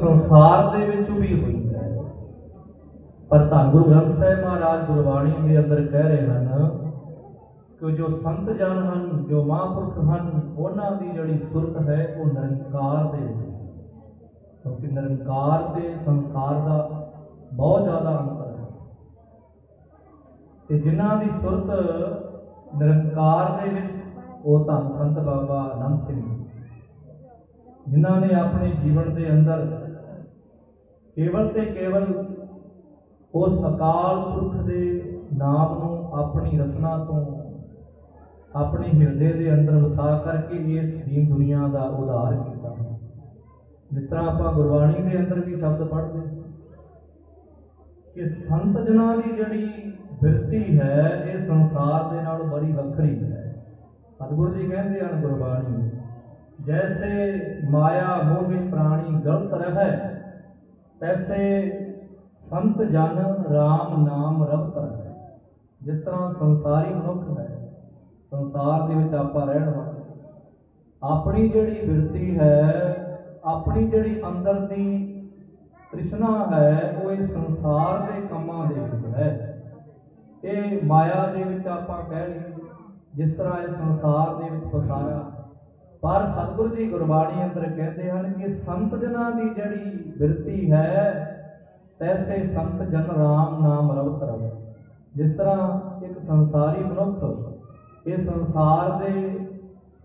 ਸੰਸਾਰ ਦੇ ਵਿੱਚ ਵੀ ਹੋਈ ਹੈ। ਪਰ ਧੰਨ ਗੁਰੂ ਗ੍ਰੰਥ ਸਾਹਿਬ ਮਹਾਰਾਜ ਗੁਰਬਾਣੀ ਦੇ ਅੰਦਰ ਕਹਿ ਰਹੇ ਹਨ ਕਿ ਜੋ ਸੰਤ ਜਨ ਹਨ, ਜੋ ਮਹਾਂਪੁਰਖ ਹਨ, ਉਹਨਾਂ ਦੀ ਜਿਹੜੀ ਸੁਰਤ ਹੈ, ਉਹ ਨਿਰੰਕਾਰ ਦੇ ਵਿੱਚ ਕਿਉਂਕਿ ਨਿਰੰਕਾਰ ਤੇ ਸੰਸਾਰ ਦਾ ਬਹੁਤ ਜ਼ਿਆਦਾ ਅੰਤਰ ਹੈ। ਤੇ ਜਿਨ੍ਹਾਂ ਦੀ ਸੁਰਤ ਨਿਰੰਕਾਰ ਦੇ ਵਿੱਚ, ਉਹ ਧੰਨ ਸੰਤ ਬਾਬਾ ਆਨੰਦ ਸਿੰਘ ਜੀ। ਜਿਨ੍ਹਾਂ ਨੇ ਆਪਣੇ ਜੀਵਨ ਦੇ ਅੰਦਰ ਕੇਵਲ ਤੇ ਕੇਵਲ ਉਸ ਅਕਾਲ ਪੁਰਖ ਦੇ ਨਾਮ ਨੂੰ ਆਪਣੀ ਰਚਨਾ ਤੋਂ ਆਪਣੇ ਹਿਰਦੇ ਦੇ ਅੰਦਰ ਵਸਾ ਕਰਕੇ ਇਸ ਦੀਨ ਦੁਨੀਆ ਦਾ ਉਧਾਰ ਕੀਤਾ ਜਿਸ ਤਰ੍ਹਾਂ ਆਪਾਂ ਗੁਰਬਾਣੀ ਦੇ ਅੰਦਰ ਵੀ ਸ਼ਬਦ ਪੜ੍ਹਦੇ ਕਿ ਸੰਤ ਜਨਾਂ ਦੀ ਜਿਹੜੀ ਬਿਰਤੀ ਹੈ, ਇਹ ਸੰਸਾਰ ਦੇ ਨਾਲ ਬੜੀ ਵੱਖਰੀ ਹੈ। ਸਤਿਗੁਰੂ ਜੀ ਕਹਿੰਦੇ ਹਨ ਗੁਰਬਾਣੀ, ਜੈਸੇ ਮਾਇਆ ਮੋਹਿ ਪ੍ਰਾਣੀ ਗਲਤ ਰਹੈ ਤੈਸੇ ਸੰਤ ਜਨ RAM ਨਾਮ ਰਵਤ ਹੈ ਜਿਸ ਤਰ੍ਹਾਂ ਸੰਸਾਰੀ ਮਨੁੱਖ ਹੈ ਸੰਸਾਰ ਦੇ ਵਿੱਚ ਆਪਾਂ ਰਹਿਣ ਵਾਲੇ ਆਪਣੀ ਜਿਹੜੀ ਬਿਰਤੀ ਹੈ ਆਪਣੀ ਜਿਹੜੀ ਅੰਦਰ ਦੀ ਤ੍ਰਿਸ਼ਨਾ ਹੈ ਉਹ ਇਸ ਸੰਸਾਰ ਦੇ ਕੰਮਾਂ ਦੇ ਵਿੱਚ ਹੈ ਇਹ ਮਾਇਆ ਦੇ ਵਿੱਚ ਆਪਾਂ ਕਹਿ ਲਈਏ ਜਿਸ ਤਰ੍ਹਾਂ ਇਹ ਸੰਸਾਰ ਦੇ ਵਿੱਚ ਫਸਾਇਆ ਪਰ ਸਤਿਗੁਰੂ ਜੀ ਗੁਰਬਾਣੀ ਅੰਦਰ ਕਹਿੰਦੇ ਹਨ ਕਿ ਸੰਤ ਜਨਾਂ ਦੀ ਜਿਹੜੀ ਬਿਰਤੀ ਹੈ ਤੈਸੇ ਸੰਤ ਜਨ ਰਾਮ ਨਾਮ ਰਵਤ ਰਵ। ਜਿਸ ਤਰ੍ਹਾਂ ਇੱਕ ਸੰਸਾਰੀ ਮਨੁੱਖ ਇਹ ਸੰਸਾਰ ਦੇ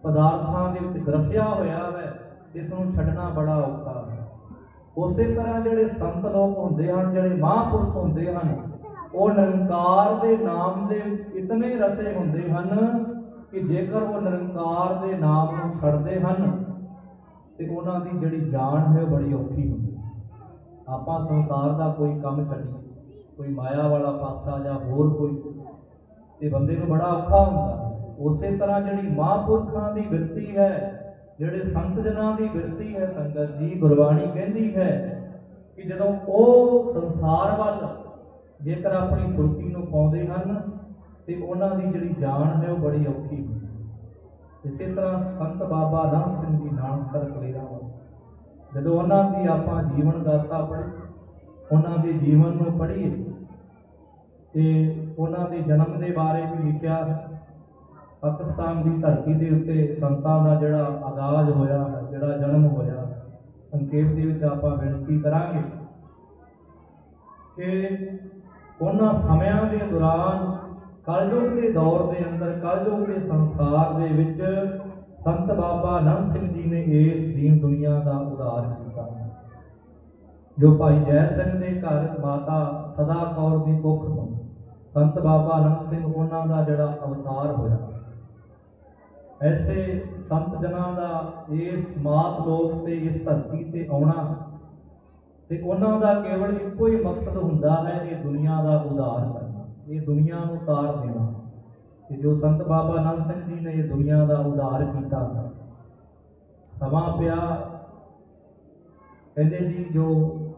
ਪਦਾਰਥਾਂ ਦੇ ਵਿੱਚ ਗਰਸਿਆ ਹੋਇਆ ਹੈ ਇਸ ਨੂੰ ਛੱਡਣਾ ਬੜਾ ਔਖਾ ਹੈ। ਉਸੇ ਤਰ੍ਹਾਂ ਜਿਹੜੇ ਸੰਤ ਲੋਕ ਹੁੰਦੇ ਹਨ, ਜਿਹੜੇ ਮਹਾਂਪੁਰਖ ਹੁੰਦੇ ਹਨ, ਉਹ ਨਿਰੰਕਾਰ ਦੇ ਨਾਮ ਦੇ ਇਤਨੇ ਰਸੇ ਹੁੰਦੇ ਹਨ ਕਿ ਜੇਕਰ ਉਹ ਨਿਰੰਕਾਰ ਦੇ ਨਾਮ ਨੂੰ ਛੱਡਦੇ ਹਨ, ਤੇ ਉਹਨਾਂ ਦੀ ਜਿਹੜੀ ਜਾਨ ਹੈ ਉਹ ਬੜੀ ਔਖੀ ਹੁੰਦੀ ਆਪਾਂ ਸੰਸਾਰ ਦਾ ਕੋਈ ਕੰਮ ਛੱਡੀਏ, ਕੋਈ ਮਾਇਆ ਵਾਲਾ ਪਾਸਾ ਜਾਂ ਹੋਰ ਕੋਈ, ਤੇ ਬੰਦੇ ਨੂੰ ਬੜਾ ਔਖਾ ਹੁੰਦਾ ਉਸੇ ਤਰ੍ਹਾਂ ਜਿਹੜੀ ਮਹਾਂਪੁਰਖਾਂ ਦੀ ਬਿਰਤੀ ਹੈ, ਜਿਹੜੇ ਸੰਤ ਜਨਾਂ ਦੀ ਬਿਰਤੀ ਹੈ, ਸੰਗਤ ਜੀ ਗੁਰਬਾਣੀ ਕਹਿੰਦੀ ਹੈ ਕਿ ਜਦੋਂ ਉਹ ਸੰਸਾਰ ਵੱਲ ਜੇਕਰ ਆਪਣੀ ਸੁਰਤੀ ਨੂੰ ਪਾਉਂਦੇ ਹਨ ਤੇ ਉਹਨਾਂ ਦੀ ਜਿਹੜੀ ਜਾਨ ਹੈ ਉਹ ਬੜੀ ਔਖੀ ਹੁੰਦੀ ਇਸੇ ਤਰ੍ਹਾਂ ਸੰਤ ਬਾਬਾ ਰਾਮ ਸਿੰਘ ਜੀ ਨਾਨਕਸਰ ਕਲੇਰਾ ਜਦੋਂ ਉਹਨਾਂ ਦੀ ਆਪਾਂ ਜੀਵਨ ਗਾਥਾ ਪੜ੍ਹੀ, ਉਹਨਾਂ ਦੇ ਜੀਵਨ ਨੂੰ ਪੜ੍ਹੀਏ, ਤੇ ਉਹਨਾਂ ਦੇ ਜਨਮ ਦੇ ਬਾਰੇ ਵੀ ਲਿਖਿਆ ਪਾਕਿਸਤਾਨ ਦੀ ਧਰਤੀ ਦੇ ਉੱਤੇ ਸੰਤਾਂ ਦਾ ਜਿਹੜਾ ਆਗਾਜ਼ ਹੋਇਆ ਜਿਹੜਾ ਜਨਮ ਹੋਇਆ ਸੰਖੇਪ ਦੇ ਵਿੱਚ ਆਪਾਂ ਬੇਨਤੀ ਕਰਾਂਗੇ ਕਿ ਉਹਨਾਂ ਸਮਿਆਂ ਦੇ ਦੌਰਾਨ ਕਲਯੁਗ ਦੇ ਦੌਰ ਦੇ ਅੰਦਰ, ਕਲਯੁਗ ਦੇ ਸੰਸਾਰ ਦੇ ਵਿੱਚ ਸੰਤ ਬਾਬਾ ਆਨੰਦ ਸਿੰਘ ਜੀ ਨੇ ਇਸ ਦੀਨ ਦੁਨੀਆ ਦਾ ਉਧਾਰ ਕੀਤਾ ਜੋ ਭਾਈ ਜੈ ਸਿੰਘ ਦੇ ਘਰ ਮਾਤਾ ਸਦਾ ਕੌਰ ਦੀ ਕੁੱਖ ਤੋਂ ਸੰਤ ਬਾਬਾ ਆਨੰਦ ਸਿੰਘ ਉਹਨਾਂ ਦਾ ਜਿਹੜਾ ਅਵਤਾਰ ਹੋਇਆ। ਐਸੇ ਸੰਤ ਜਨਾਂ ਦਾ ਇਸ ਮਾਤ ਲੋਕ ਤੇ ਇਸ ਧਰਤੀ ਤੇ ਆਉਣਾ ਤੇ ਉਹਨਾਂ ਦਾ ਕੇਵਲ ਇੱਕੋ ਹੀ ਮਕਸਦ ਹੁੰਦਾ ਹੈ, ਇਹ ਦੁਨੀਆ ਦਾ ਉਧਾਰ ਇਹ ਦੁਨੀਆ ਨੂੰ ਤਾਰ ਦੇਣਾ। ਤੇ ਜੋ ਸੰਤ ਬਾਬਾ ਆਨੰਦ ਸਿੰਘ ਜੀ ਨੇ ਇਹ ਦੁਨੀਆ ਦਾ ਉਧਾਰ ਕੀਤਾ, ਸਮਾਂ ਪਿਆ। ਕਹਿੰਦੇ ਜੀ, ਜੋ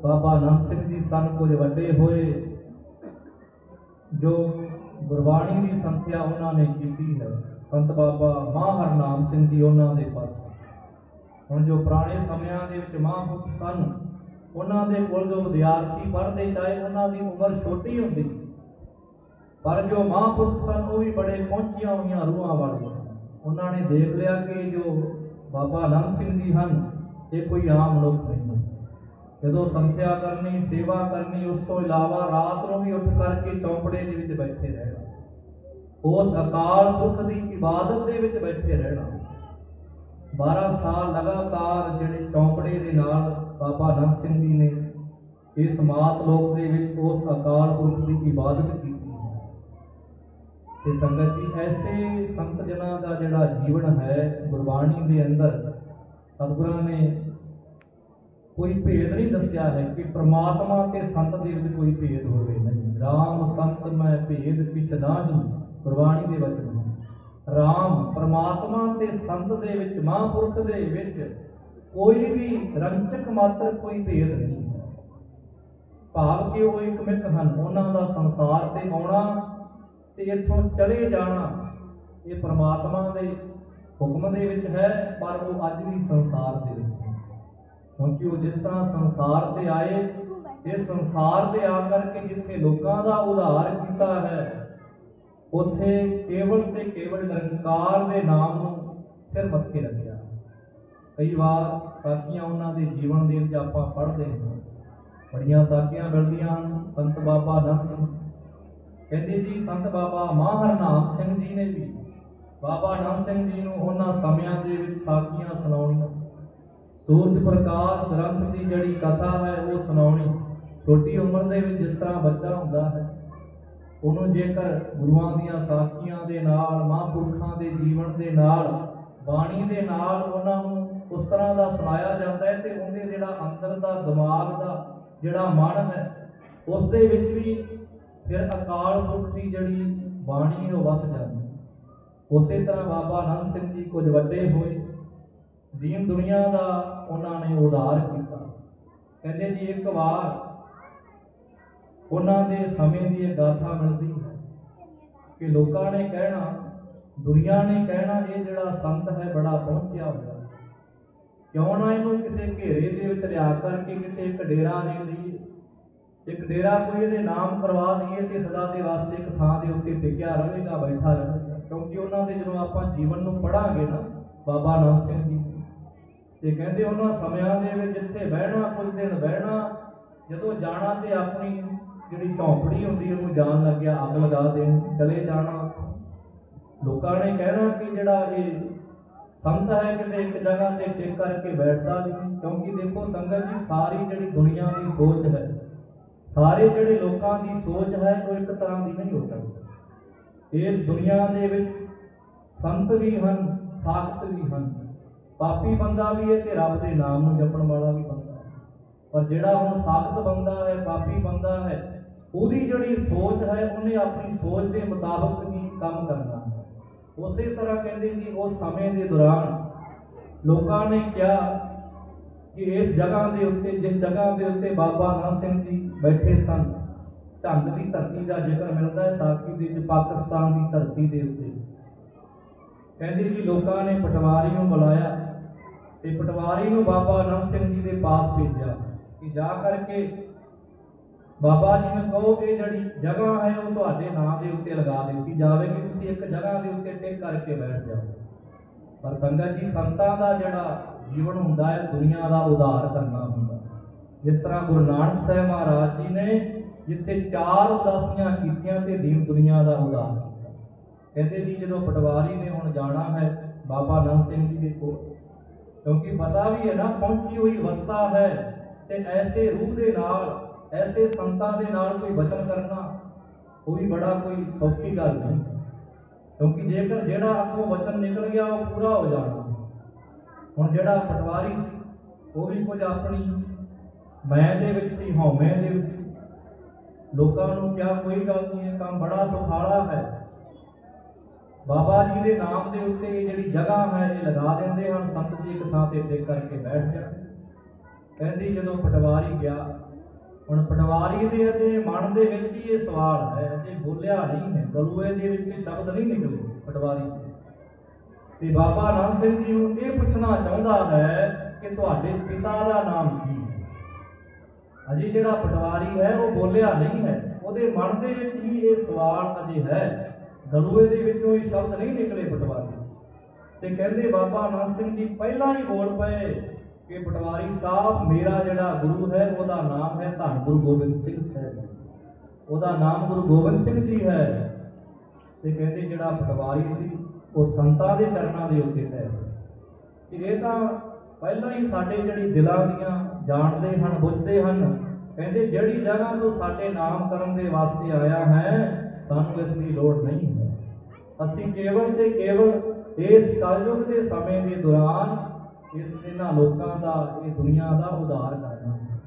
ਬਾਬਾ ਆਨੰਦ ਸਿੰਘ ਜੀ ਸਨ ਕੁਝ ਵੱਡੇ ਹੋਏ, ਜੋ ਗੁਰਬਾਣੀ ਦੀ ਸੰਥਿਆ ਉਹਨਾਂ ਨੇ ਕੀਤੀ ਹੈ। ਸੰਤ ਬਾਬਾ ਮਾਂ ਹਰਨਾਮ ਸਿੰਘ ਜੀ ਉਹਨਾਂ ਦੇ ਪਾਸ। ਹੁਣ ਜੋ ਪੁਰਾਣੇ ਸਮਿਆਂ ਦੇ ਵਿੱਚ ਮਹਾਂਪੁਰਖ ਸਨ, ਉਹਨਾਂ ਦੇ ਕੋਲ ਜੋ ਵਿਦਿਆਰਥੀ ਪੜ੍ਹਦੇ ਚਾਹੇ, ਉਹਨਾਂ ਦੀ ਉਮਰ ਛੋਟੀ ਹੁੰਦੀ। ਪਰ ਜੋ ਮਹਾਂਪੁਰਖ ਸਨ, ਉਹ ਵੀ ਬੜੇ ਪਹੁੰਚੀਆਂ ਹੋਈਆਂ ਰੂਹਾਂ ਵਾਲੇ ਉਹਨਾਂ ਨੇ ਦੇਖ ਲਿਆ ਕਿ ਜੋ ਬਾਬਾ ਆਨੰਦ ਸਿੰਘ ਜੀ ਹਨ, ਇਹ ਕੋਈ ਆਮ ਲੋਕ ਨਹੀਂ ਹਨ। ਜਦੋਂ ਸੰਥਿਆ ਕਰਨੀ, ਸੇਵਾ ਕਰਨੀ, ਉਸ ਤੋਂ ਇਲਾਵਾ ਰਾਤ ਨੂੰ ਵੀ ਉੱਠ ਕਰਕੇ ਚੌਂਪੜੇ ਦੇ ਵਿੱਚ ਬੈਠੇ ਰਹਿਣਾ, ਉਸ ਅਕਾਲ ਪੁਰਖ ਦੀ ਇਬਾਦਤ ਦੇ ਵਿੱਚ ਬੈਠੇ ਰਹਿਣਾ। 12 ਸਾਲ ਲਗਾਤਾਰ ਜਿਹੜੇ ਚੌਂਪੜੇ ਦੇ ਨਾਲ ਬਾਬਾ ਆਨੰਦ ਸਿੰਘ ਜੀ ਨੇ ਇਸ ਮਾਤ ਲੋਕ ਦੇ ਵਿੱਚ ਉਸ ਅਕਾਲ ਪੁਰਖ ਦੀ ਇਬਾਦਤ ਕੀਤੀ। ਤੇ ਸੰਗਤ ਜੀ, ਐਸੇ ਸੰਤ ਜਨਾਂ ਦਾ ਜਿਹੜਾ ਜੀਵਨ ਹੈ, ਗੁਰਬਾਣੀ ਦੇ ਅੰਦਰ, ਸਤਿਗੁਰਾਂ ਨੇ ਕੋਈ ਭੇਦ ਨਹੀਂ ਦੱਸਿਆ ਹੈ ਕਿ ਪ੍ਰਮਾਤਮਾ ਤੇ ਸੰਤ ਦੇ ਵਿੱਚ ਕੋਈ ਭੇਦ ਹੋਵੇ ਨਹੀਂ। RAM ਸੰਤ ਮੈਂ ਭੇਦ ਕਿਛ ਨਾਹੀ, ਗੁਰਬਾਣੀ ਦੇ ਵਚਨ ਰਾਮ ਪਰਮਾਤਮਾ ਤੇ ਸੰਤ ਦੇ ਵਿੱਚ, ਮਹਾਂਪੁਰਖ ਦੇ ਵਿੱਚ ਕੋਈ ਵੀ ਰੰਚਕ ਮਾਤਰ ਕੋਈ ਭੇਦ ਨਹੀਂ। ਭਾਵ ਕਿ ਉਹ ਇੱਕ ਮਿੱਕ ਹਨ, ਉਹਨਾਂ ਦਾ ਸੰਸਾਰ ਤੇ ਆਉਣਾ ਤੇ ਇੱਥੋਂ ਚਲੇ ਜਾਣਾ ਇਹ ਪ੍ਰਮਾਤਮਾ ਦੇ ਹੁਕਮ ਦੇ ਵਿੱਚ ਹੈ, ਪਰ ਉਹ ਅੱਜ ਵੀ ਸੰਸਾਰ ਦੇ ਵਿੱਚ ਹੈ। ਕਿਉਂਕਿ ਉਹ ਜਿਸ ਤਰ੍ਹਾਂ ਸੰਸਾਰ ਤੇ ਆਏ, ਇਹ ਸੰਸਾਰ ਤੇ ਆ ਕਰਕੇ ਜਿੱਥੇ ਲੋਕਾਂ ਦਾ ਉਧਾਰ ਕੀਤਾ ਹੈ, ਉੱਥੇ ਕੇਵਲ ਤੇ ਕੇਵਲ ਨਿਰੰਕਾਰ ਦੇ ਨਾਮ ਨੂੰ ਸਿਰ ਮੱਥੇ ਰੱਖਿਆ। ਕਈ ਵਾਰ ਸਾਖੀਆਂ ਉਹਨਾਂ ਦੇ ਜੀਵਨ ਦੇ ਵਿੱਚ ਆਪਾਂ ਪੜ੍ਹਦੇ ਹਾਂ। ਬੜੀਆਂ ਸਾਖੀਆਂ ਮਿਲਦੀਆਂ ਹਨ, ਸੰਤ ਬਾਬਾ ਨੰਦ ਸਿੰਘ ਕਹਿੰਦੇ ਜੀ, ਸੰਤ ਬਾਬਾ ਮਾਹਰ ਨਾਮ ਸਿੰਘ ਜੀ ਨੇ ਵੀ, ਬਾਬਾ ਨਾਮ ਸਿੰਘ ਜੀ ਨੂੰ ਉਹਨਾਂ ਸਮਿਆਂ ਦੇ ਵਿੱਚ ਸਾਖੀਆਂ ਸੁਣਾਉਣੀਆਂ। ਸੂਰਜ ਪ੍ਰਕਾਸ਼ ਗ੍ਰੰਥ ਦੀ ਜਿਹੜੀ ਕਥਾ ਹੈ, ਉਹ ਸੁਣਾਉਣੀ। ਛੋਟੀ ਉਮਰ ਦੇ ਵਿੱਚ ਜਿਸ ਤਰ੍ਹਾਂ ਬੱਚਾ ਹੁੰਦਾ ਹੈ, ਉਹਨੂੰ ਜੇਕਰ ਗੁਰੂਆਂ ਦੀਆਂ ਸਾਖੀਆਂ ਦੇ ਨਾਲ, ਮਹਾਂਪੁਰਖਾਂ ਦੇ ਜੀਵਨ ਦੇ ਨਾਲ, ਬਾਣੀ ਦੇ ਨਾਲ ਉਹਨਾਂ ਨੂੰ ਉਸ ਤਰ੍ਹਾਂ ਦਾ ਸੁਣਾਇਆ ਜਾਂਦਾ ਹੈ ਤੇ ਉਹਦੇ ਜਿਹੜਾ ਅੰਦਰ ਦਾ ਦਿਮਾਗ ਦਾ ਜਿਹੜਾ ਮਨ ਹੈ, ਉਸ ਦੇ ਵਿੱਚ ਵੀ ਫਿਰ ਅਕਾਲ ਪੁਰਖ ਦੀ ਜਿਹੜੀ ਬਾਣੀ ਉਹ ਵਸ ਜਾਂਦੀ। ਉਸੇ ਤਰ੍ਹਾਂ ਬਾਬਾ ਅਨੰਦ ਸਿੰਘ ਜੀ ਕੁਝ ਵੱਡੇ ਹੋਏ, ਦੀਨ ਦੁਨੀਆ ਦਾ ਉਹਨਾਂ ਨੇ ਉਦਾਰ ਕੀਤਾ। ਕਹਿੰਦੇ ਜੀ, ਇੱਕ ਵਾਰ ਉਹਨਾਂ ਦੇ ਸਮੇਂ ਦੀ ਇਹ ਗਾਥਾ ਮਿਲਦੀ ਹੈ ਕਿ ਲੋਕਾਂ ਨੇ ਕਹਿਣਾ, ਦੁਨੀਆ ਨੇ ਕਹਿਣਾ, ਇਹ ਜਿਹੜਾ ਸੰਤ ਹੈ, ਬੜਾ ਪਹੁੰਚਿਆ ਹੋਇਆ। ਕਿਉਂ ਨਾ ਇਹਨੂੰ ਕਿਸੇ ਘੇਰੇ ਦੇ ਵਿੱਚ ਲਿਆ ਕਰਕੇ ਕਿਤੇ ਇੱਕ ਡੇਰਾ ਦੇ ਦਈਏ ਇੱਕ ਡੇਰਾ ਕੋਈ ਇਹਦੇ ਨਾਮ ਕਰਵਾ ਦਈਏ ਤੇ ਸਦਾ ਦੇ ਵਾਸਤੇ ਇੱਕ ਥਾਂ ਦੇ ਉੱਤੇ ਟਿਕਿਆ ਰਹੇਗਾ ਬੈਠਾ ਰਹੇਗਾ ਕਿਉਂਕਿ ਉਹਨਾਂ ਦੇ ਜਦੋਂ ਆਪਾਂ ਜੀਵਨ ਨੂੰ ਪੜਾਂਗੇ ਨਾ ਬਾਬਾ ਨਾਨਕ ਸਿੰਘ ਜੀ ਤੇ ਕਹਿੰਦੇ ਉਹਨਾਂ ਸਮਿਆਂ ਦੇ ਵਿੱਚ ਜਿੱਥੇ ਬਹਿਣਾ, ਕੁਝ ਦਿਨ ਬਹਿਣਾ, ਜਦੋਂ ਜਾਣਾ ਤੇ ਆਪਣੀ ਜਿਹੜੀ ਝੌਂਪੜੀ ਹੁੰਦੀ ਉਹਨੂੰ ਜਾਣ ਲੱਗਿਆ, ਅੱਗ ਲਗਾ ਦੇਣ, ਚਲੇ ਜਾਣਾ। ਲੋਕਾਂ ਨੇ ਕਹਿਣਾ ਕਿ ਜਿਹੜਾ ਇਹ ਸੰਤ ਹੈ ਕਿਤੇ ਇੱਕ ਜਗ੍ਹਾ ਤੇ ਟਿਕ ਕਰਕੇ ਬੈਠਦਾ ਨਹੀਂ, ਕਿਉਂਕਿ ਦੇਖੋ ਸੰਗਤ ਜੀ ਸਾਰੀ ਜਿਹੜੀ ਦੁਨੀਆ ਦੀ ਸੋਚ ਹੈ ਸਾਰੇ ਜਿਹੜੇ ਲੋਕਾਂ ਦੀ ਸੋਚ ਹੈ, ਉਹ ਇੱਕ ਤਰ੍ਹਾਂ ਦੀ ਨਹੀਂ ਹੋ ਸਕਦੀ। ਇਸ ਦੁਨੀਆ ਦੇ ਵਿੱਚ ਸੰਤ ਵੀ ਹਨ, ਸਾਖਤ ਵੀ ਹਨ। ਪਾਪੀ ਬੰਦਾ ਵੀ ਹੈ ਤੇ ਰੱਬ ਦੇ ਨਾਮ ਨੂੰ ਜਪਣ ਵਾਲਾ ਵੀ ਬੰਦਾ ਹੈ। ਪਰ ਜਿਹੜਾ ਹੁਣ ਸਾਖਤ ਬੰਦਾ ਹੈ, ਪਾਪੀ ਬੰਦਾ ਹੈ, ਉਹਦੀ ਜਿਹੜੀ ਸੋਚ ਹੈ, ਉਹਨੇ ਆਪਣੀ ਸੋਚ ਦੇ ਮੁਤਾਬਕ ਹੀ ਕੰਮ ਕਰਨਾ ਉਸੇ ਤਰ੍ਹਾਂ ਕਹਿੰਦੇ ਜੀ ਉਸ ਸਮੇਂ ਦੇ ਦੌਰਾਨ ਲੋਕਾਂ ਨੇ ਕਿਹਾ ਕਿ ਇਸ ਜਗ੍ਹਾ ਦੇ ਉੱਤੇ, ਜਿਸ ਜਗ੍ਹਾ ਦੇ ਉੱਤੇ ਬਾਬਾ ਨਾਨਕ ਸਿੰਘ ਜੀ ਬੈਠੇ ਸਨ। ਝੰਡ ਦੀ ਧਰਤੀ ਦਾ ਜ਼ਿਕਰ ਮਿਲਦਾ ਹੈ ਸਾਕੀ ਦੇ ਵਿੱਚ ਪਾਕਿਸਤਾਨ ਦੀ ਧਰਤੀ ਦੇ ਉੱਤੇ। ਕਹਿੰਦੇ ਜੀ, ਲੋਕਾਂ ਨੇ ਪਟਵਾਰੀ ਨੂੰ ਬੁਲਾਇਆ ਤੇ ਪਟਵਾਰੀ ਨੂੰ ਬਾਬਾ ਅਨੰਦ ਸਿੰਘ ਜੀ ਦੇ ਪਾਸ ਭੇਜਿਆ ਕਿ ਜਾ ਕਰਕੇ ਬਾਬਾ ਜੀ ਨੂੰ ਕਹੋ ਕਿ ਜਿਹੜੀ ਜਗ੍ਹਾ ਹੈ ਉਹ ਤੁਹਾਡੇ ਨਾਂ ਦੇ ਉੱਤੇ ਲਗਾ ਦਿੱਤੀ ਜਾਵੇ ਕਿ ਤੁਸੀਂ ਇੱਕ ਜਗ੍ਹਾ ਦੇ ਉੱਤੇ ਟਿਕ ਕਰਕੇ ਬੈਠ ਜਾਓ। ਪਰ ਸੰਗਤ ਜੀ, ਸੰਤਾਂ ਦਾ ਜਿਹੜਾ ਜੀਵਨ ਹੁੰਦਾ ਹੈ, ਦੁਨੀਆ ਦਾ ਉਧਾਰ ਕਰਨਾ ਹੁੰਦਾ। ਜਿਸ ਤਰ੍ਹਾਂ ਗੁਰੂ ਨਾਨਕ ਸਾਹਿਬ ਮਹਾਰਾਜ ਜੀ ਨੇ ਜਿੱਥੇ ਚਾਰ ਉਦਾਸੀਆਂ ਕੀਤੀਆਂ ਤੇ ਦੀਨ ਦੁਨੀਆ ਦਾ ਉਧਾਰ ਕੀਤਾ। ਕਹਿੰਦੇ ਜੀ ਜਦੋਂ ਪਟਵਾਰੀ ਨੇ ਹੁਣ ਜਾਣਾ ਹੈ ਬਾਬਾ ਨਾਨਕ ਸਿੰਘ ਜੀ ਦੇ ਕੋਲ, ਕਿਉਂਕਿ ਪਤਾ ਵੀ ਹੈ ਨਾ ਪਹੁੰਚੀ ਹੋਈ ਅਵਸਥਾ ਹੈ ਤੇ ਐਸੇ ਰੂਹ ਦੇ ਨਾਲ, ਐਸੇ ਸੰਤਾਂ ਦੇ ਨਾਲ ਕੋਈ ਵਚਨ ਕਰਨਾ ਉਹ ਵੀ ਬੜਾ ਕੋਈ ਸੌਖੀ ਗੱਲ ਨਹੀਂ। ਕਿਉਂਕਿ ਜੇਕਰ ਜਿਹੜਾ ਆਪੋ ਵਚਨ ਨਿਕਲ ਗਿਆ ਉਹ ਪੂਰਾ ਹੋ ਜਾਣਾ। ਹੁਣ ਜਿਹੜਾ ਪਟਵਾਰੀ ਸੀ, ਉਹ ਵੀ ਕੁਝ ਆਪਣੀ ਮੈਂ ਦੇ ਵਿੱਚ ਸੀ, ਹਉਮੈ ਦੇ ਵਿੱਚ ਸੀ। ਲੋਕਾਂ ਨੂੰ ਕਿਹਾ, ਕੋਈ ਗੱਲ ਨਹੀਂ, ਇਹ ਕੰਮ ਬੜਾ ਸੁਖਾਲਾ ਹੈ। ਬਾਬਾ ਜੀ ਦੇ ਨਾਮ ਦੇ ਉੱਤੇ ਇਹ ਜਿਹੜੀ ਜਗ੍ਹਾ ਹੈ, ਇਹ ਲਗਾ ਦਿੰਦੇ ਹਨ, ਸੰਤ ਜੀ ਇੱਕ ਥਾਂ ਤੇ ਟਿਕ ਕਰਕੇ ਬੈਠ ਜਾਂਦੇ ਕਹਿੰਦੀ ਜਦੋਂ ਪਟਵਾਰੀ ਗਿਆ, ਹੁਣ ਪਟਵਾਰੀ ਦੇ ਅਤੇ ਮਨ ਦੇ ਵਿੱਚ ਹੀ ਇਹ ਸਵਾਲ ਹੈ, ਜੇ ਬੋਲਿਆ ਨਹੀਂ ਹੈ, ਗਲੂਏ ਦੇ ਵਿੱਚ ਸ਼ਬਦ ਨਹੀਂ ਨਿਕਲੇ ਪਟਵਾਰੀ ਦੇ। ਤੇ ਬਾਬਾ ਨਾਨਕ ਸਿੰਘ ਜੀ ਨੂੰ ਇਹ ਪੁੱਛਣਾ ਚਾਹੁੰਦਾ ਹੈ ਕਿ ਤੁਹਾਡੇ ਪਿਤਾ ਦਾ ਨਾਮ ਕੀ ਹੈ? ਅਜੇ ਜਿਹੜਾ ਪਟਵਾਰੀ ਹੈ, ਉਹ ਬੋਲਿਆ ਨਹੀਂ ਹੈ। ਉਹਦੇ ਮਨ ਦੇ ਵਿੱਚ ਹੀ ਇਹ ਸਵਾਲ ਅਜੇ ਹੈ। ਗਲੂਏ ਦੇ ਵਿੱਚੋਂ ਹੀ ਸ਼ਬਦ ਨਹੀਂ ਨਿਕਲੇ ਪਟਵਾਰੀ। ਤੇ ਕਹਿੰਦੇ ਬਾਬਾ ਅਨੰਦ ਸਿੰਘ ਜੀ ਪਹਿਲਾਂ ਹੀ ਬੋਲ ਪਏ ਕਿ ਪਟਵਾਰੀ ਸਾਹਿਬ, ਮੇਰਾ ਜਿਹੜਾ ਗੁਰੂ ਹੈ, ਉਹਦਾ ਨਾਮ ਹੈ ਧੰਨ ਗੁਰੂ ਗੋਬਿੰਦ ਸਿੰਘ ਸਾਹਿਬ। ਉਹਦਾ ਨਾਮ ਗੁਰੂ ਗੋਬਿੰਦ ਸਿੰਘ ਜੀ ਹੈ। ਤੇ ਕਹਿੰਦੇ ਜਿਹੜਾ ਪਟਵਾਰੀ ਸੀ, ਉਹ ਸੰਤਾਂ ਦੇ ਚਰਨਾਂ ਦੇ ਉੱਤੇ ਹੈ। ਕਿ ਇਹ ਤਾਂ ਪਹਿਲਾਂ ਹੀ ਸਾਡੇ ਜਿਹੜੀ ਦਿਲਾਂ ਦੀਆਂ ਜਾਣਦੇ ਹਨ, ਬੁੱਝਦੇ ਹਨ। ਕਹਿੰਦੇ, ਜਿਹੜੀ ਜਗ੍ਹਾ ਤੋਂ ਸਾਡੇ ਨਾਮ ਕਰਨ ਦੇ ਵਾਸਤੇ ਆਇਆ ਹੈ, ਸਾਨੂੰ ਇਸ ਦੀ ਲੋੜ ਨਹੀਂ ਹੈ। ਅਸੀਂ ਕੇਵਲ ਤੇ ਕੇਵਲ ਇਸ ਕਲਯੁਗ ਦੇ ਸਮੇਂ ਦੇ ਦੌਰਾਨ ਇਸ ਇਹਨਾਂ ਲੋਕਾਂ ਦਾ, ਇਹ ਦੁਨੀਆ ਦਾ ਉਧਾਰ ਕਰਨਾ ਹੈ।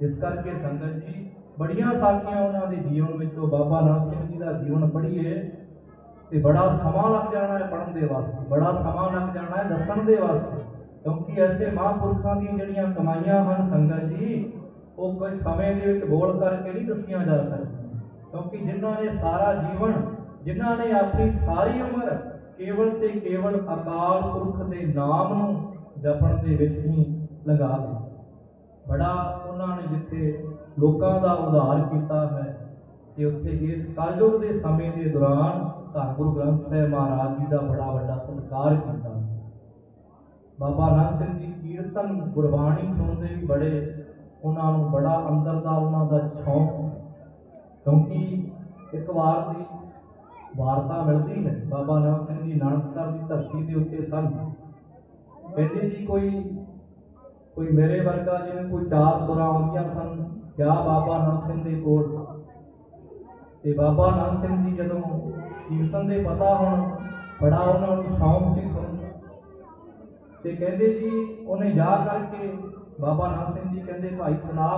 ਇਸ ਕਰਕੇ ਸੰਗਤ ਜੀ, ਬੜੀਆਂ ਸਾਖੀਆਂ ਉਹਨਾਂ ਦੇ ਜੀਵਨ ਵਿੱਚੋਂ ਬਾਬਾ ਨਾਨਕ ਸਿੰਘ ਜੀ ਦਾ ਜੀਵਨ ਪੜ੍ਹੀਏ ਤੇ ਬੜਾ ਸਮਾਂ ਲੱਗ ਜਾਣਾ ਹੈ ਪੜ੍ਹਨ ਦੇ ਵਾਸਤੇ, ਬੜਾ ਸਮਾਂ ਲੱਗ ਜਾਣਾ ਹੈ ਦੱਸਣ ਦੇ ਵਾਸਤੇ। ਕਿਉਂਕਿ ਐਸੇ ਮਹਾਂਪੁਰਖਾਂ ਦੀਆਂ ਜਿਹੜੀਆਂ ਕਮਾਈਆਂ ਹਨ ਸੰਗਤ ਜੀ, ਉਹ ਕੋਈ ਸਮੇਂ ਦੇ ਵਿੱਚ ਬੋਲ ਕਰਕੇ ਨਹੀਂ ਦੱਸੀਆਂ ਜਾ ਸਕਦੀਆਂ। ਕਿਉਂਕਿ ਜਿਨ੍ਹਾਂ ਨੇ ਸਾਰਾ ਜੀਵਨ, ਜਿਨ੍ਹਾਂ ਨੇ ਆਪਣੀ ਸਾਰੀ ਉਮਰ ਕੇਵਲ ਤੇ ਕੇਵਲ ਅਕਾਲ ਪੁਰਖ ਦੇ ਨਾਮ ਨੂੰ ਜਪਣ ਦੇ ਵਿੱਚ ਹੀ ਲਗਾ ਦਿੱਤੀ। ਬੜਾ ਉਹਨਾਂ ਨੇ ਜਿੱਥੇ ਲੋਕਾਂ ਦਾ ਉਧਾਰ ਕੀਤਾ ਹੈ ਤੇ ਉੱਥੇ ਇਸ ਕਲਯੁਗ ਦੇ ਸਮੇਂ ਦੇ ਦੌਰਾਨ ਧੰਨ ਗੁਰੂ ਗ੍ਰੰਥ ਸਾਹਿਬ ਮਹਾਰਾਜ ਜੀ ਦਾ ਬੜਾ ਵੱਡਾ ਸਤਿਕਾਰ ਕੀਤਾ। ਬਾਬਾ ਨਾਨਕ ਸਿੰਘ ਜੀ ਕੀਰਤਨ ਗੁਰਬਾਣੀ ਸੁਣਦੇ ਵੀ ਬੜੇ, ਉਹਨਾਂ ਨੂੰ ਬੜਾ ਅੰਦਰ ਦਾ, ਉਹਨਾਂ ਦਾ ਸ਼ੌਂਕ ਸੀ। ਕਿਉਂਕਿ ਇੱਕ ਵਾਰ ਦੀ ਵਾਰਤਾ ਮਿਲਦੀ ਹੈ, ਬਾਬਾ ਨਾਨਕ ਸਿੰਘ ਜੀ ਨਾਨਕਸਰ ਦੀ ਧਰਤੀ ਦੇ ਉੱਤੇ ਸਨ ਕਹਿੰਦੇ ਜੀ ਕੋਈ ਕੋਈ ਮੇਰੇ ਵਰਗਾ ਜਿਵੇਂ ਕੋਈ ਚਾਰ ਸੁਰਾਂ ਆਉਂਦੀਆਂ ਸਨ, ਕਿਆ ਬਾਬਾ ਨਾਨਕ ਸਿੰਘ ਦੇ ਕੋਲ ਤੇ ਬਾਬਾ ਨਾਨਕ ਸਿੰਘ ਜੀ ਜਦੋਂ ਕੀਰਤਨ ਦੇ ਪਤਾ ਹੁਣ, ਬੜਾ ਉਹਨਾਂ ਨੂੰ ਸ਼ੌਂਕ ਸੀ ਤੇ ਕਹਿੰਦੇ ਜੀ, ਉਹਨੇ ਜਾ ਕਰਕੇ ਬਾਬਾ ਨਾਨਕ ਸਿੰਘ ਜੀ ਕਹਿੰਦੇ, ਭਾਈ ਸੁਣਾ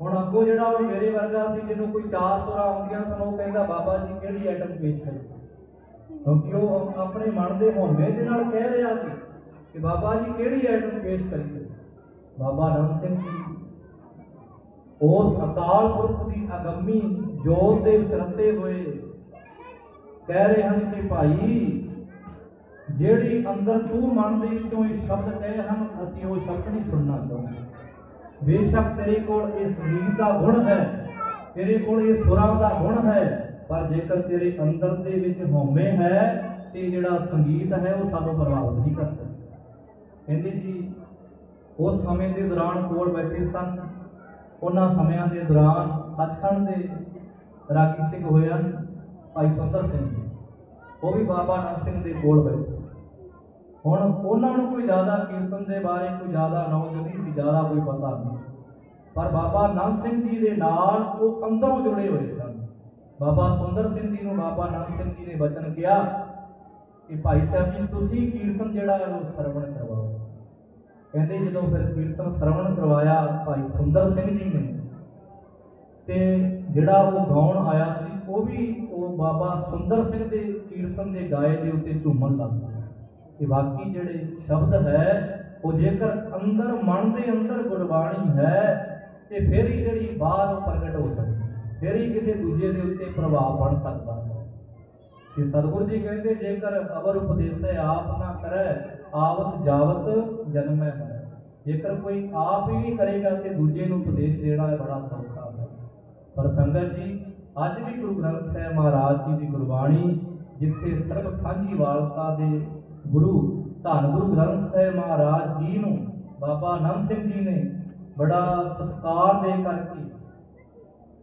ਹੁਣ ਅੱਗੋਂ ਜਿਹੜਾ ਉਹ ਮੇਰੇ ਵਰਗਾ ਸੀ, ਜਿਹਨੂੰ ਕੋਈ ਚਾਰ ਸੁਰਾਂ ਆਉਂਦੀਆਂ ਸਨ, ਉਹ ਕਹਿੰਦਾ, ਬਾਬਾ ਜੀ, ਕਿਹੜੀ ਆਈਟਮ ਪੇਸ਼ ਕਰੀ ਕਿਉਂਕਿ ਉਹ ਆਪਣੇ ਮਨ ਦੇ ਹਉਮੈ ਦੇ ਨਾਲ ਕਹਿ ਰਿਹਾ ਸੀ ਕਿ ਬਾਬਾ ਜੀ, ਕਿਹੜੀ ਆਈਟਮ ਪੇਸ਼ ਕਰੀਏ ਬਾਬਾ ਨਾਨਕ ਸਿੰਘ ਜੀ, ਉਸ ਅਕਾਲ ਪੁਰਖ ਦੀ ਅਗੰਮੀ ਜੋਤ ਦੇ ਵਿੱਚ ਰਤੇ ਹੋਏ ਕਹਿ ਰਹੇ ਹਨ ਕਿ ਭਾਈ ਜਿਹੜੀ ਅੰਦਰ ਤੂੰ ਮਨ ਦੇ ਇਹ ਸ਼ਬਦ ਕਹੇ ਹਨ, ਅਸੀਂ ਉਹ ਸ਼ਬਦ ਨਹੀਂ ਸੁਣਨਾ ਚਾਹੁੰਦੇ। ਬੇਸ਼ੱਕ ਤੇਰੇ ਕੋਲ ਇਹ ਸੰਗੀਤ ਦਾ ਗੁਣ ਹੈ, ਤੇਰੇ ਕੋਲ ਇਹ ਸੁਰਾਂ ਦਾ ਗੁਣ ਹੈ, ਪਰ ਜੇਕਰ ਤੇਰੇ ਅੰਦਰ ਦੇ ਵਿੱਚ ਹਉਮੈ ਹੈ, ਤੇ ਜਿਹੜਾ ਸੰਗੀਤ ਹੈ, ਉਹ ਸਾਨੂੰ ਪ੍ਰਭਾਵਿਤ ਨਹੀਂ ਕਰ ਸਕਦਾ। ਕਹਿੰਦੇ ਜੀ, ਉਸ ਸਮੇਂ ਦੇ ਦੌਰਾਨ ਕੋਲ ਬੈਠੇ ਸਨ। ਉਹਨਾਂ ਸਮਿਆਂ ਦੇ ਦੌਰਾਨ ਸੱਚਖੰਡ ਦੇ ਰਾਗੀ ਸਿੰਘ ਹੋਏ ਹਨ, ਭਾਈ ਸੁੰਦਰ ਸਿੰਘ ਜੀ। ਉਹ ਵੀ ਬਾਬਾ ਨਾਨਕ ਸਿੰਘ ਦੇ ਕੋਲ ਬੈਠੇ। ਹੁਣ ਉਹਨਾਂ ਨੂੰ ਕੋਈ ਜ਼ਿਆਦਾ ਕੀਰਤਨ ਦੇ ਬਾਰੇ ਕੋਈ ਜ਼ਿਆਦਾ ਨੌਲੇਜ ਨਹੀਂ ਸੀ, ਜ਼ਿਆਦਾ ਕੋਈ ਪਤਾ ਨਹੀਂ। ਪਰ ਬਾਬਾ ਨਾਨਕ ਸਿੰਘ ਜੀ ਦੇ ਨਾਲ ਉਹ ਅੰਦਰੋਂ ਜੁੜੇ ਹੋਏ ਸਨ। ਬਾਬਾ ਸੁੰਦਰ ਸਿੰਘ ਜੀ ਨੂੰ ਬਾਬਾ ਨਾਨਕ ਸਿੰਘ ਜੀ ਨੇ ਵਚਨ ਕਿਹਾ ਕਿ ਭਾਈ ਸਾਹਿਬ ਜੀ, ਤੁਸੀਂ ਕੀਰਤਨ ਜਿਹੜਾ ਉਹ ਸਰਵਣ ਕਰਵਾਓ। ਕਹਿੰਦੇ ਜਦੋਂ ਫਿਰ ਕੀਰਤਨ ਸਰਵਣ ਕਰਵਾਇਆ, ਭਾਈ ਸੁੰਦਰ ਸਿੰਘ ਜੀ ਨੇ, ਤੇ ਜਿਹੜਾ ਉਹ ਗਾਉਣ ਆਇਆ ਸੀ, ਉਹ ਵੀ ਉਹ ਬਾਬਾ ਸੁੰਦਰ ਸਿੰਘ ਦੇ ਕੀਰਤਨ ਦੇ ਗਾਏ ਦੇ ਉੱਤੇ ਝੂਮਣ ਲੱਗ ਪਿਆ। ਕਿ ਬਾਕੀ ਜਿਹੜੇ ਸ਼ਬਦ ਹੈ, ਉਹ ਜੇਕਰ ਅੰਦਰ ਮਨ ਦੇ ਅੰਦਰ ਗੁਰਬਾਣੀ ਹੈ, ਤੇ ਫਿਰ ਹੀ ਜਿਹੜੀ ਬਾਹਰ ਪ੍ਰਗਟ ਹੋ ਸਕਦੀ ਫਿਰ ਹੀ ਕਿਸੇ ਦੂਜੇ ਦੇ ਉੱਤੇ ਪ੍ਰਭਾਵ ਬਣ ਸਕਦਾ ਹੈ। ਕਿ ਸਤਿਗੁਰੂ ਜੀ ਕਹਿੰਦੇ, ਜੇਕਰ ਅਵਰ ਉਪਦੇਸੈ ਆਪ ਨਾ ਕਰੈ, ਆਵਤ ਜਾਵਤ ਜਨਮੈ ਹੈ ਜੇਕਰ ਕੋਈ ਆਪ ਹੀ ਨਹੀਂ ਕਰੇਗਾ, ਤੇ ਦੂਜੇ ਨੂੰ ਉਪਦੇਸ਼ ਦੇਣਾ ਬੜਾ ਸੌਖਾ ਹੈ। ਪਰ ਸੰਗਤ ਜੀ, ਅੱਜ ਵੀ ਗੁਰੂ ਗ੍ਰੰਥ ਸਾਹਿਬ ਮਹਾਰਾਜ ਜੀ ਦੀ ਗੁਰਬਾਣੀ, ਜਿੱਥੇ ਸਰਬ ਸਾਂਝੀ ਵਾਲਤਾ ਦੇ ਗੁਰੂ ਧੰਨ ਗੁਰੂ ਗ੍ਰੰਥ ਸਾਹਿਬ ਮਹਾਰਾਜ ਜੀ ਨੂੰ ਬਾਬਾ ਆਨੰਦ ਸਿੰਘ ਜੀ ਨੇ ਬੜਾ ਸਤਿਕਾਰ ਦੇ ਕਰਕੇ,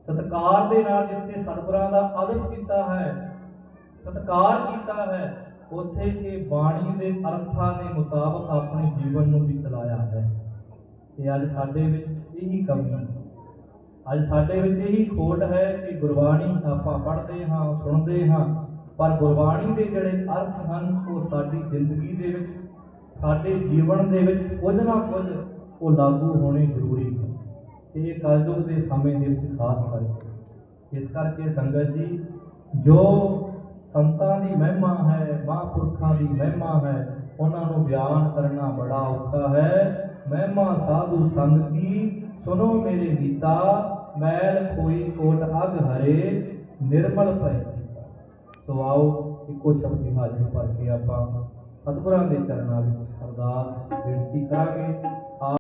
ਸਤਿਕਾਰ ਦੇ ਨਾਲ ਜਿੱਥੇ ਸਤਿਗੁਰਾਂ ਦਾ ਅਦਬ ਕੀਤਾ ਹੈ, ਸਤਿਕਾਰ ਕੀਤਾ ਹੈ, ਉੱਥੇ ਇਹ ਬਾਣੀ ਦੇ ਅਰਥਾਂ ਦੇ ਮੁਤਾਬਕ ਆਪਣੇ ਜੀਵਨ ਨੂੰ ਵੀ ਚਲਾਇਆ ਹੈ। ਤੇ ਅੱਜ ਸਾਡੇ ਵਿੱਚ ਇਹੀ ਕਮੀ ਹੈ। ਅੱਜ ਸਾਡੇ ਵਿੱਚ ਇਹੀ ਖੋਟ ਹੈ ਕਿ ਗੁਰਬਾਣੀ ਆਪਾਂ ਪੜ੍ਹਦੇ ਹਾਂ, ਸੁਣਦੇ ਹਾਂ ਪਰ ਗੁਰਬਾਣੀ ਦੇ ਜਿਹੜੇ ਅਰਥ ਹਨ, ਉਹ ਸਾਡੀ ਜ਼ਿੰਦਗੀ ਦੇ ਵਿੱਚ, ਸਾਡੇ ਜੀਵਨ ਦੇ ਵਿੱਚ ਕੁਝ ਨਾ ਕੁਝ ਉਹ ਲਾਗੂ ਹੋਣੇ ਜ਼ਰੂਰੀ ਹਨ। ਤੇ ਇਹ ਕਲਯੁਗ ਦੇ ਸਮੇਂ ਦੇ ਵਿੱਚ ਖਾਸ ਕਰਕੇ। ਇਸ ਕਰਕੇ ਸੰਗਤ ਜੀ, ਜੋ ਸੰਤਾਂ ਦੀ ਮਹਿਮਾ ਹੈ, ਮਹਾਂਪੁਰਖਾਂ ਦੀ ਮਹਿਮਾ ਹੈ, ਉਹਨਾਂ ਨੂੰ ਬਿਆਨ ਕਰਨਾ ਬੜਾ ਔਖਾ ਹੈ। ਮਹਿਮਾ ਸਾਧੂ ਸੰਗ ਕੀ ਸੁਨੋ ਮੇਰੇ ਗੀਤਾ, ਮੈਲ ਖੋਈ ਕੋਟ ਅਗ ਹਰੇ, ਨਿਰਮਲ ਪਏ ਸੋ ਆਓ ਇੱਕੋ ਸ਼ਬਦ ਦੀ ਹਾਜ਼ਰੀ ਭਰ ਕੇ ਆਪਾਂ ਸਤਿਗੁਰਾਂ ਦੇ ਚਰਨਾਂ ਵਿੱਚ ਅਰਦਾਸ ਬੇਨਤੀ ਕਰਾਂਗੇ।